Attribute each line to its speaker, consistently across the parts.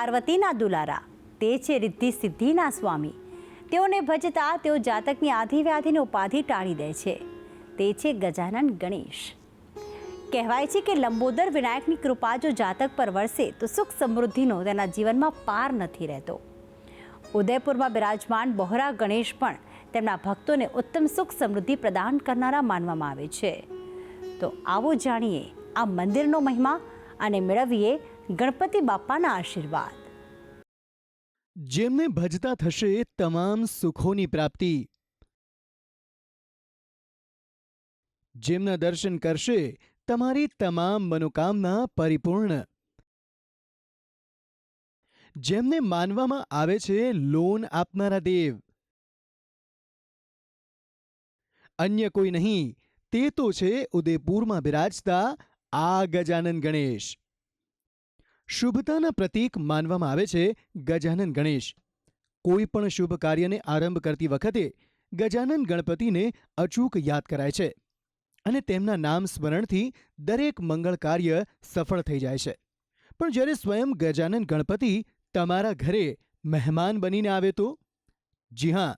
Speaker 1: પાર્વતીના દુલારા, તે છે રિદ્ધિ સિદ્ધિના સ્વામી. તેઓને ભજતા તેઓ જાતકની આધિવ્યાધિની ઉપાધિ ટાળી દે છે. તે છે ગજાનન ગણેશ. કહેવાય છે કે લંબોદર વિનાયકની કૃપા જો જાતક પર વરસે, તો સુખ સમૃદ્ધિનો તેના જીવનમાં પાર નથી રહેતો. ઉદયપુરમાં બિરાજમાન બહોરા ગણેશ પણ તેમના ભક્તોને ઉત્તમ સુખ સમૃદ્ધિ પ્રદાન કરનારા માનવામાં આવે છે. તો આવો જાણીએ આ મંદિરનો મહિમા અને મેળવીએ ગણપતિ બાપાના આશીર્વાદ.
Speaker 2: જેમને ભજતા થશે તમામ સુખોની પ્રાપ્તિ. જેમના દર્શન કરશે તમારી તમામ મનોકામના પરિપૂર્ણ. જેમને માનવામાં આવે છે લોન આપનારા દેવ. અન્ય કોઈ નહીં, તે તો છે ઉદયપુરમાં બિરાજતા આ ગજાનંદ ગણેશ. શુભતાના પ્રતીક માનવામાં આવે છે ગજાનન ગણેશ. કોઈ પણ શુભ કાર્યને આરંભ કરતી વખતે ગજાનન ગણપતિને અચૂક યાદ કરાય છે અને તેમના નામ સ્મરણથી દરેક મંગળ કાર્ય સફળ થઈ જાય છે. પણ જ્યારે સ્વયં ગજાનન ગણપતિ તમારા ઘરે મહેમાન બનીને આવે તો? જી હા,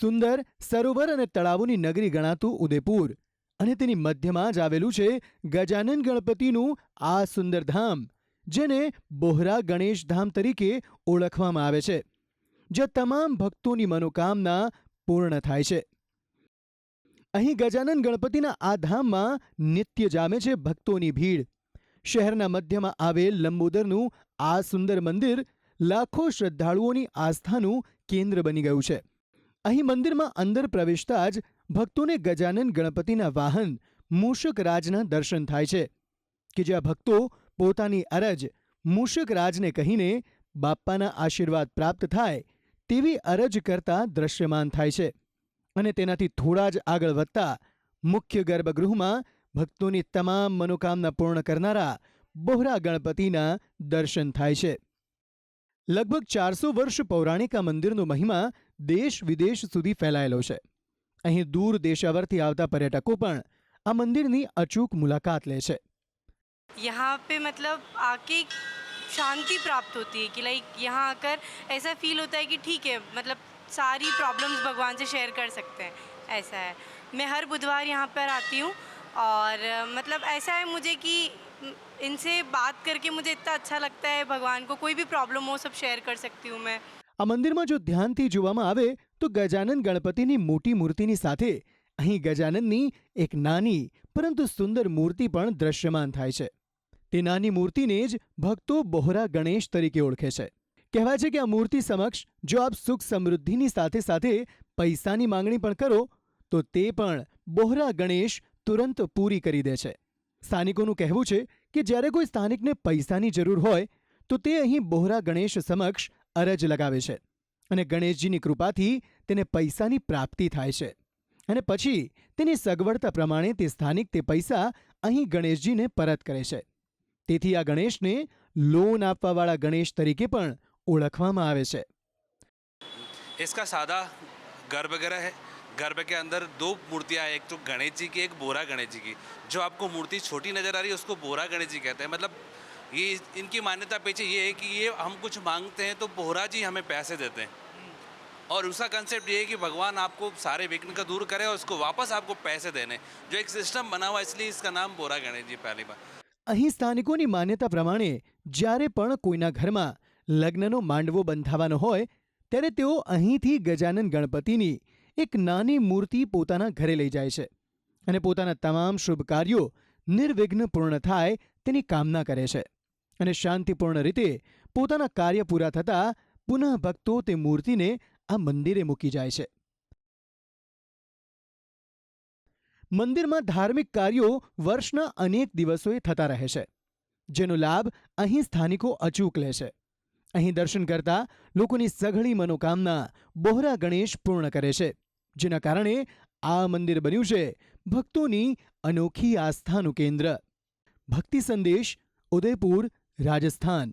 Speaker 2: સુંદર, સરોવર અને તળાવોની નગરી ગણાતું ઉદયપુર અને તેની મધ્યમાં જ આવેલું છે ગજાનન ગણપતિનું આ સુંદર ધામ જેને બોહરા ગણેશ ધામ તરીકે ઓળખવામાં આવે છે, જ્યાં તમામ ભક્તોની મનોકામના પૂર્ણ થાય છે. અહીં ગજાનન ગણપતિના આ ધામમાં નિત્ય જામે છે ભક્તોની ભીડ. શહેરના મધ્યમાં આવેલ લંબોદરનું આ સુંદર મંદિર લાખો શ્રદ્ધાળુઓની આસ્થાનું કેન્દ્ર બની ગયું છે. અહીં મંદિરમાં અંદર પ્રવેશતા જ ભક્તોને ગજાનન ગણપતિના વાહન મૂષક રાજના દર્શન થાય છે, કે જ્યાં ભક્તો પોતાની અરજ મૂષક રાજને કહીને બાપ્પાના આશીર્વાદ પ્રાપ્ત થાય તેવી અરજ કરતા દ્રશ્યમાન થાય છે. અને તેનાથી થોડા જ આગળ વધતા મુખ્ય ગર્ભગૃહમાં ભક્તોની તમામ મનોકામના પૂર્ણ કરનારા બોહરા ગણપતિના દર્શન થાય છે. લગભગ ચારસો વર્ષ પૌરાણિક આ મંદિરનો મહિમા દેશ વિદેશ સુધી ફેલાયેલો છે. અહીં દૂર દેશાવરથી આવતા પર્યટકો પણ આ મંદિરની અચૂક મુલાકાત લે છે.
Speaker 3: यहाँ पे मतलब आके शांति प्राप्त होती है कि लाइक यहाँ आकर ऐसा फील होता है कि ठीक है मतलब सारी प्रॉब्लम्स भगवान से शेयर कर सकते हैं ऐसा है मैं हर बुधवार यहाँ पर आती हूँ और अ, मतलब ऐसा है मुझे कि म, इनसे बात करके मुझे इतना अच्छा लगता है भगवान को कोई भी प्रॉब्लम हो सब शेयर कर सकती हूँ मैं
Speaker 2: આ મંદિરમાં જો ધ્યાનથી જોવામાં આવે તો ગજાનન ગણપતિની મોટી મૂર્તિની સાથે અહીં ગજાનનની એક નાની પરંતુ સુંદર મૂર્તિ પણ દ્રશ્યમાન થાય છે તે નાની મૂર્તિને જ ભક્તો બોહરા ગણેશ તરીકે ઓળખે છે. કહેવાય છે કે આ મૂર્તિ સમક્ષ જો આપ સુખ સમૃદ્ધિની સાથે સાથે પૈસાની માંગણી પણ કરો, તો તે પણ બોહરા ગણેશ તુરંત પૂરી કરી દે છે. સ્થાનિકોનું કહેવું છે કે જ્યારે કોઈ સ્થાનિકને પૈસાની જરૂર હોય, તો તે અહીં બોહરા ગણેશ સમક્ષ અરજ લગાવે છે અને ગણેશજીની કૃપાથી તેને પૈસાની પ્રાપ્તિ થાય છે અને પછી તેની સગવડતા પ્રમાણે તે સ્થાનિક તે પૈસા અહીં ગણેશજીને પરત કરે છે. તેથી આ ગણેશને લોન આપવાવાળા ગણેશ તરીકે પણ ઓળખવામાં આવે છે
Speaker 4: इसका सादा गर्भगृह है गर्भ के अंदर दो मूर्तियां हैं एक तो गणेश जी की एक बोरा गणेश जी की जो आपको मूर्ति छोटी नज़र आ रही है उसको बोरा गणेश जी कहते हैं मतलब ये इनकी मान्यता पीछे ये है कि ये हम कुछ मांगते हैं तो बोहरा जी हमें पैसे देते हैं और उसका कंसेप्ट ये है कि भगवान आपको सारे विघ्न का दूर करे और उसको वापस आपको पैसे देने जो एक सिस्टम बना हुआ है इसलिए इसका नाम बोरा गणेश जी पहली बार
Speaker 2: અહીં સ્થાનિકોની માન્યતા પ્રમાણે, જ્યારે પણ કોઈના ઘરમાં લગ્નનો માંડવો બંધાવાનો હોય, ત્યારે તેઓ અહીંથી ગજાનન ગણપતિની એક નાની મૂર્તિ પોતાના ઘરે લઈ જાય છે અને પોતાના તમામ શુભ કાર્યો નિર્વિઘ્ન પૂર્ણ થાય તેની કામના કરે છે અને શાંતિપૂર્ણ રીતે પોતાના કાર્ય પૂરા થતાં પુનઃ ભક્તો તે મૂર્તિને આ મંદિરે મૂકી જાય છે. મંદિરમાં ધાર્મિક કાર્યો વર્ષના અનેક દિવસોએ થતા રહે છે, જેનો લાભ અહીં સ્થાનિકો અચૂક લે છે. અહીં દર્શન કરતા લોકોની સઘળી મનોકામના બોહરા ગણેશ પૂર્ણ કરે છે, જેના કારણે આ મંદિર બન્યું છે ભક્તોની અનોખી આસ્થાનું કેન્દ્ર. ભક્તિ સંદેશ, ઉદયપુર, રાજસ્થાન.